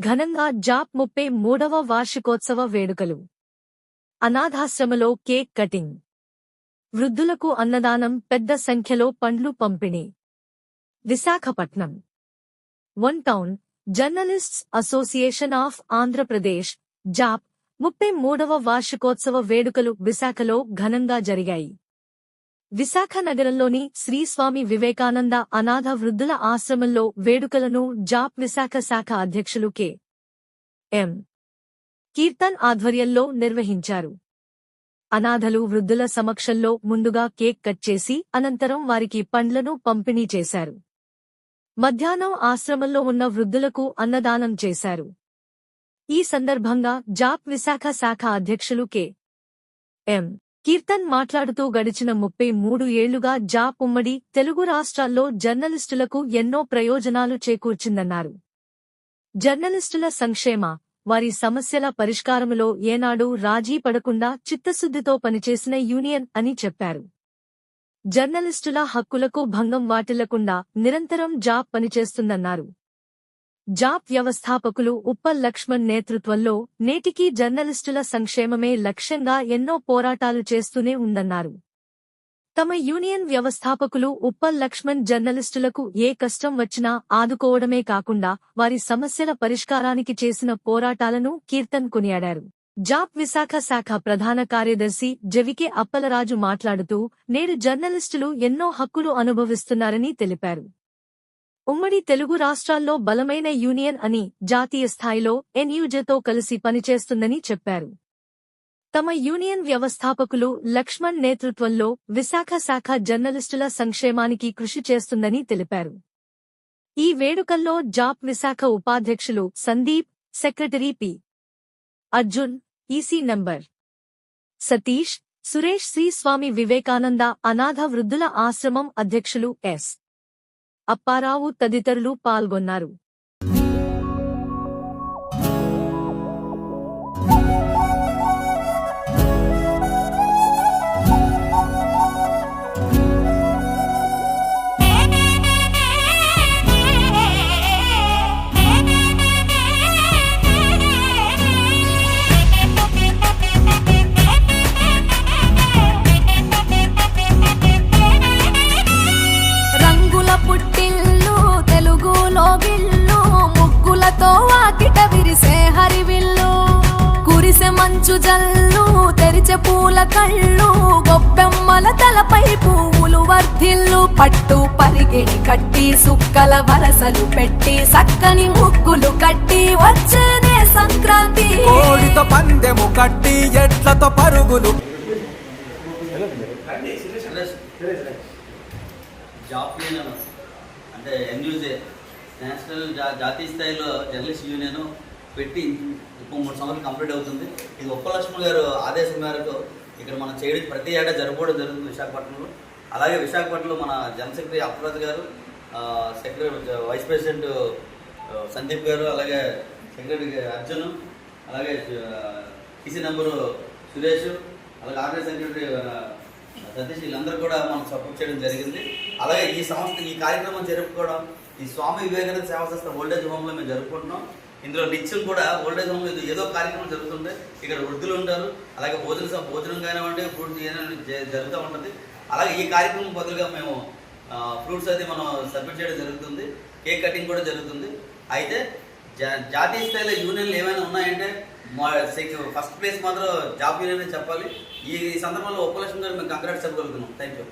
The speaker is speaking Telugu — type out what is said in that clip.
ఘనంగా జాప్ ముప్పై మూడవ వార్షికోత్సవ వేడుకలు. అనాథాశ్రమలో కేక్ కటింగ్. వృద్ధులకు అన్నదానం పెద్ద సంఖ్యలో పండ్లు పంపిణీ. Visakhapatnam. One town journalists association of Andhra Pradesh JAP ముప్పై మూడవ వార్షికోత్సవ వేడుకలు విశాఖలో ఘనంగా జరిగాయి. విశాఖ నగరంలోని శ్రీస్వామి వివేకానంద అనాథ వృద్ధుల ఆశ్రమంలో వేడుకలను జాప్ విశాఖ శాఖ అధ్యక్షులు కె. ఎం. కీర్తన్ ఆధ్వర్యంలో నిర్వహించారు. అనాథలు వృద్ధుల సమక్షంలో ముందుగా కేక్ కట్ చేసి అనంతరం వారికి పండ్లను పంపిణీ చేశారు. మధ్యాహ్నం ఆశ్రమంలో ఉన్న వృద్ధులకు అన్నదానం చేశారు. ఈ సందర్భంగా జాప్ విశాఖ శాఖ అధ్యక్షులు కె. ఎం. కీర్తన్ మాట్లాడుతూ గడిచిన ముప్పై మూడు ఏళ్ళుగా జాప్ ఉమ్మడి తెలుగు రాష్ట్రాల్లో జర్నలిస్టులకు ఎన్నో ప్రయోజనాలు చేకూర్చిందన్నారు. జర్నలిస్టుల సంక్షేమ వారి సమస్యల పరిష్కారములో ఏనాడు రాజీ పడకుండా చిత్తశుద్ధితో పనిచేసిన యూనియన్ అని చెప్పారు. జర్నలిస్టుల హక్కులకు భంగం వాటిల్లకుండా నిరంతరం జాబ్ పనిచేస్తుందన్నారు. జాబ్ వ్యవస్థాపకులు ఉప్పల్ లక్ష్మణ్ నేతృత్వంలో నేటికీ జర్నలిస్టుల సంక్షేమమే లక్ష్యంగా ఎన్నో పోరాటాలు చేస్తూనే ఉందన్నారు. తమ యూనియన్ వ్యవస్థాపకులు ఉప్పల్ లక్ష్మణ్ జర్నలిస్టులకు ఏ కష్టం వచ్చినా ఆదుకోవడమే కాకుండా వారి సమస్యల పరిష్కారానికి చేసిన పోరాటాలను కీర్తన్ కొనియాడారు. జాబ్ విశాఖ శాఖ ప్రధాన కార్యదర్శి జవికే అప్పలరాజు మాట్లాడుతూ నేడు జర్నలిస్టులు ఎన్నో హక్కులు అనుభవిస్తున్నారని తెలిపారు. ఉమ్మడి తెలుగు రాష్ట్రాల్లో బలమైన యూనియన్ అని జాతీయ స్థాయిలో ఎన్యూజేతో కలిసి పనిచేస్తుందని చెప్పారు. తమ యూనియన్ వ్యవస్థాపకులు లక్ష్మణ్ నేతృత్వంలో విశాఖ శాఖ జర్నలిస్టుల సంక్షేమానికి కృషి చేస్తుందని తెలిపారు. ఈ వేడుకల్లో జాప్ విశాఖ ఉపాధ్యక్షులు Sandeep secretary P. Arjun EC number. Satish Suresh Shri Swami Vivekananda అనాథ వృద్ధుల ఆశ్రమం అధ్యక్షులు ఎస్. అప్పారావు తదితరులు పాల్గొన్నారు. ముగ్గులతో వాకిట విరిసే హరివిల్లు. కురిసె మంచు జల్లు తెరిచే పూల కళ్ళు గొబ్బెమ్మల తలపై పువ్వులు వర్ధిల్లు. పట్టు పరిగెడి కట్టి సుక్కల వరసలు పెట్టి సక్కని ముగ్గులు కట్టి వచ్చేనే సంక్రాంతి. కోడితో పందెము కట్టి ఎట్లతో పరుగులు. జాబ్ అంటే ఎన్యూజే. నేషనల్ జా జాతీయ స్థాయిలో జర్నలిస్ట్ యూనియన్ పెట్టి ఇప్పుడు మూడు సంవత్సరాలు కంప్లీట్ అవుతుంది. ఇది ఉప్పలక్ష్మణ్ గారు ఆదేశం మేరకు ఇక్కడ మనం చేయడం ప్రతి ఏటా జరుపుకోవడం జరుగుతుంది విశాఖపట్నంలో. అలాగే విశాఖపట్నంలో మన జనరల్ సెక్రటరీ అప్రాజ్ గారు సెక్రటరీ వైస్ ప్రెసిడెంట్ సందీప్ గారు అలాగే సెక్రటరీ అర్జున్ అలాగే టీసీ నెంబరు సురేష్ అలాగే ఆర్డర్ సెక్రటరీ సతీష్ వీళ్ళందరూ కూడా మనం సపోర్ట్ చేయడం జరిగింది. అలాగే ఈ సంస్థ ఈ కార్యక్రమం జరుపుకోవడం ఈ స్వామి వివేకానంద సేవా సంస్థ ఓల్డేజ్ హోమ్లో మేము జరుపుకుంటున్నాం. ఇందులో నిత్యం కూడా ఓల్డేజ్ హోమ్లో ఏదో కార్యక్రమం జరుగుతుంది ఇక్కడ వృద్ధులు ఉంటారు. అలాగే భోజన భోజనం కానివ్వండి ఫ్రూట్ జరుగుతూ ఉంటుంది. అలాగే ఈ కార్యక్రమం బదులుగా మేము ఫ్రూట్స్ అది మనం సబ్మిట్ చేయడం జరుగుతుంది. కేక్ కటింగ్ కూడా జరుగుతుంది. అయితే జా- జాతీయ స్థాయిలో యూనియన్లు ఏమైనా ఉన్నాయంటే మా ఫస్ట్ ప్లేస్ మాత్రం జాబ్ యూనియన్ చెప్పాలి. ఈ సందర్భంలో ఉపలక్ష్మి గారు మేము కంగ్రాట్స్ చెప్పగలుగుతున్నాం. Thank you